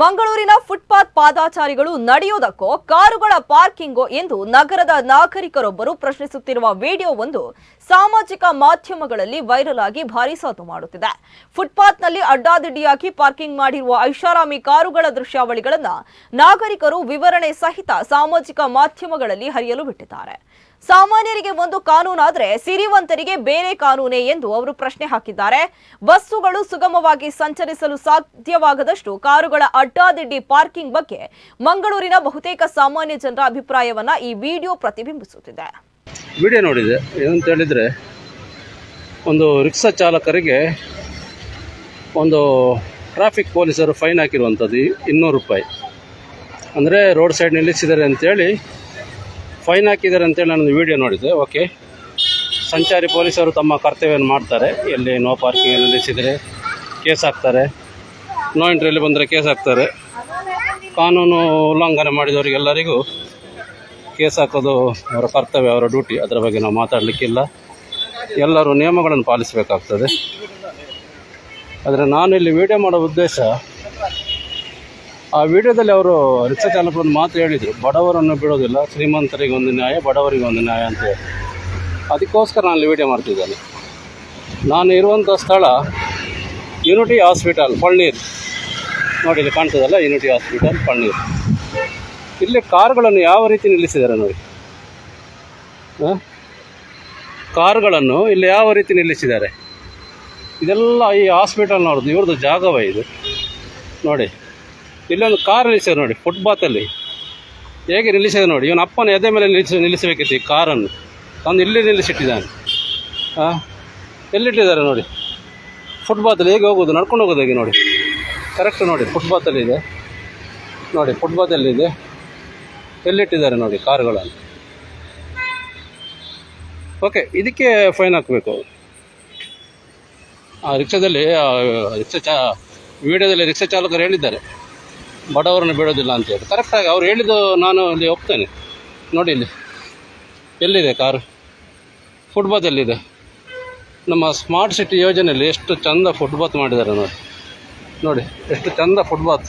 ಮಂಗಳೂರಿನ ಫುಟ್ಪಾತ್ ಪಾದಾಚಾರಿಗಳು ನಡೆಯುವುದಕ್ಕೋ ಕಾರುಗಳ ಪಾರ್ಕಿಂಗೋ ಎಂದು ನಗರದ ನಾಗರಿಕರೊಬ್ಬರು ಪ್ರಶ್ನಿಸುತ್ತಿರುವ ವಿಡಿಯೋವೊಂದು ಸಾಮಾಜಿಕ ಮಾಧ್ಯಮಗಳಲ್ಲಿ ವೈರಲ್ ಆಗಿ ಭಾರೀ ಸದ್ದು ಮಾಡುತ್ತಿದೆ. ಫುಟ್ಪಾತ್ನಲ್ಲಿ ಅಡ್ಡಾದಿಡ್ಡಿಯಾಗಿ ಪಾರ್ಕಿಂಗ್ ಮಾಡಿರುವ ಐಷಾರಾಮಿ ಕಾರುಗಳ ದೃಶ್ಯಾವಳಿಗಳನ್ನು ನಾಗರಿಕರು ವಿವರಣೆ ಸಹಿತ ಸಾಮಾಜಿಕ ಮಾಧ್ಯಮಗಳಲ್ಲಿ ಹರಿಯಲು ಬಿಟ್ಟಿದ್ದಾರೆ. ಸಾಮಾನ್ಯರಿಗೆ ಒಂದು ಕಾನೂನಾದ್ರೆ ಸಿರಿವಂತರಿಗೆ ಬೇರೆ ಕಾನೂನೇ ಎಂದು ಅವರು ಪ್ರಶ್ನೆ ಹಾಕಿದ್ದಾರೆ. ಬಸ್ಸುಗಳು ಸುಗಮವಾಗಿ ಸಂಚರಿಸಲು ಸಾಧ್ಯವಾಗದಷ್ಟು ಕಾರುಗಳ ಅಡ್ಡಾದಿಡ್ಡಿ ಪಾರ್ಕಿಂಗ್ ಬಗ್ಗೆ ಮಂಗಳೂರಿನ ಬಹುತೇಕ ಸಾಮಾನ್ಯ ಜನರ ಅಭಿಪ್ರಾಯವನ್ನ ಈ ವಿಡಿಯೋ ಪ್ರತಿಬಿಂಬಿಸುತ್ತಿದೆ. ವಿಡಿಯೋ ನೋಡಿದೆ. ಏನಂತ ಹೇಳಿದ್ರೆ, ಒಂದು ರಿಕ್ಷಾ ಚಾಲಕರಿಗೆ ಒಂದು ಟ್ರಾಫಿಕ್ ಪೊಲೀಸರು ಫೈನ್ ಹಾಕಿರುವಂಥದ್ದು ಇನ್ನೂರು ರೂಪಾಯಿ. ಅಂದರೆ ರೋಡ್ ಸೈಡ್ ನಿಲ್ಲಿಸಿದ್ದಾರೆ ಅಂತೇಳಿ ಫೈನ್ ಹಾಕಿದ್ದಾರೆ ಅಂತೇಳಿ ನಾನು ವಿಡಿಯೋ ನೋಡಿದೆ. ಓಕೆ ಸಂಚಾರಿ ಪೊಲೀಸರು ತಮ್ಮ ಕರ್ತವ್ಯವನ್ನು ಮಾಡ್ತಾರೆ. ಎಲ್ಲಿ ನೋ ಪಾರ್ಕಿಂಗ್ ನಿಲ್ಲಿಸಿದರೆ ಕೇಸ್ ಹಾಕ್ತಾರೆ. ನೋ ಎಂಟ್ರಿಯಲ್ಲಿ ಬಂದರೆ ಕೇಸ್ ಹಾಕ್ತಾರೆ. ಕಾನೂನು ಉಲ್ಲಂಘನೆ ಮಾಡಿದವರಿಗೆಲ್ಲರಿಗೂ ಕೇಸ್ ಹಾಕೋದು ಅವರ ಕರ್ತವ್ಯ, ಅವರ ಡ್ಯೂಟಿ ಅದರ ಬಗ್ಗೆ ನಾವು ಮಾತಾಡಲಿಕ್ಕಿಲ್ಲ. ಎಲ್ಲರೂ ನಿಯಮಗಳನ್ನು ಪಾಲಿಸಬೇಕಾಗ್ತದೆ. ಆದರೆ ನಾನು ಇಲ್ಲಿ ವೀಡಿಯೋ ಮಾಡೋ ಉದ್ದೇಶ ಆ ವಿಡಿಯೋದಲ್ಲಿ ಅವರು ರಿಕ್ಷಾ ಚಾಲಕರು ಒಂದು ಮಾತು ಹೇಳಿದರು. ಬಡವರನ್ನು ಬಿಡೋದಿಲ್ಲ, ಶ್ರೀಮಂತರಿಗೆ ಒಂದು ನ್ಯಾಯ, ಬಡವರಿಗೆ ಒಂದು ನ್ಯಾಯ ಅಂತ ಹೇಳಿ. ಅದಕ್ಕೋಸ್ಕರ ನಾನು ವಿಡಿಯೋ ಮಾಡ್ತಿದ್ದೇನೆ. ನಾನು ಇರುವಂಥ ಸ್ಥಳ ಯುನಿಟಿ ಹಾಸ್ಪಿಟಲ್ ಪಳ್ನೀರ್ ನೋಡಿ, ಇಲ್ಲಿ ಕಾಣ್ತದಲ್ಲ ಯುನಿಟಿ ಹಾಸ್ಪಿಟಲ್ ಪಳ್ನೀರ್ ಇಲ್ಲಿ ಕಾರುಗಳನ್ನು ಯಾವ ರೀತಿ ನಿಲ್ಲಿಸಿದ್ದಾರೆ ನೋಡಿ. ಹಾಂ? ಕಾರುಗಳನ್ನು ಇಲ್ಲಿ ಯಾವ ರೀತಿ ನಿಲ್ಲಿಸಿದ್ದಾರೆ. ಇದೆಲ್ಲ ಈ ಹಾಸ್ಪಿಟಲ್ನವ್ರದ್ದು ಇವ್ರದ್ದು ಜಾಗವೇ ಇದು. ನೋಡಿ. ಇಲ್ಲೊಂದು ಕಾರ್ ನಿಲ್ಲಿಸಿದ್ರು ನೋಡಿ ಫುಟ್ಪಾತಲ್ಲಿ ಹೇಗೆ ನಿಲ್ಲಿಸಿದೆ ನೋಡಿ, ಇವನ ಅಪ್ಪನ ಎದೆ ಮೇಲೆ ನಿಲ್ಲಿಸಿ ನಿಲ್ಲಿಸಬೇಕಿತ್ತು ಈ ಕಾರನ್ನು ತಂದು ಇಲ್ಲಿ ನಿಲ್ಲಿಸಿಟ್ಟಿದ್ದಾನೆ. ಹಾಂ ಎಲ್ಲಿಟ್ಟಿದ್ದಾರೆ ನೋಡಿ? ಫುಟ್ಪಾತಲ್ಲಿ ಹೇಗೆ ಹೋಗೋದು, ನಡ್ಕೊಂಡು ಹೋಗೋದು ಹೇಗೆ ನೋಡಿ? ಕರೆಕ್ಟ್ ನೋಡಿ ಫುಟ್ಪಾತಲ್ಲಿ ಇದೆ. ನೋಡಿ ಫುಟ್ಪಾತಲ್ಲಿದೆ ಎಲ್ಲಿಟ್ಟಿದ್ದಾರೆ ನೋಡಿ ಕಾರುಗಳನ್ನು ಓಕೆ ಇದಕ್ಕೆ ಫೈನ್ ಹಾಕಬೇಕು. ಆ, ರಿಕ್ಷಾದಲ್ಲಿ ರಿಕ್ಷಾ ಚಾ, ವಿಡಿಯೋದಲ್ಲಿ ರಿಕ್ಷಾ ಚಾಲಕರು ಹೇಳಿದ್ದಾರೆ. ಬಡವರನ್ನು ಬಿಡೋದಿಲ್ಲ ಅಂತ ಹೇಳಿ. ಕರೆಕ್ಟಾಗಿ ಅವ್ರು ಹೇಳಿದ್ದು ನಾನು ಅಲ್ಲಿ ಹೋಗ್ತೇನೆ. ನೋಡಿ ಇಲ್ಲಿ. ಎಲ್ಲಿದೆ ಕಾರು? ಫುಟ್ಪಾತಲ್ಲಿದೆ ನಮ್ಮ ಸ್ಮಾರ್ಟ್ ಸಿಟಿ ಯೋಜನೆಯಲ್ಲಿ ಎಷ್ಟು ಚಂದ ಫುಟ್ಬಾತ್ ಮಾಡಿದ್ದಾರೆ ನೋಡಿ. ನೋಡಿ, ಎಷ್ಟು ಚಂದ ಫುಟ್ಪಾತ್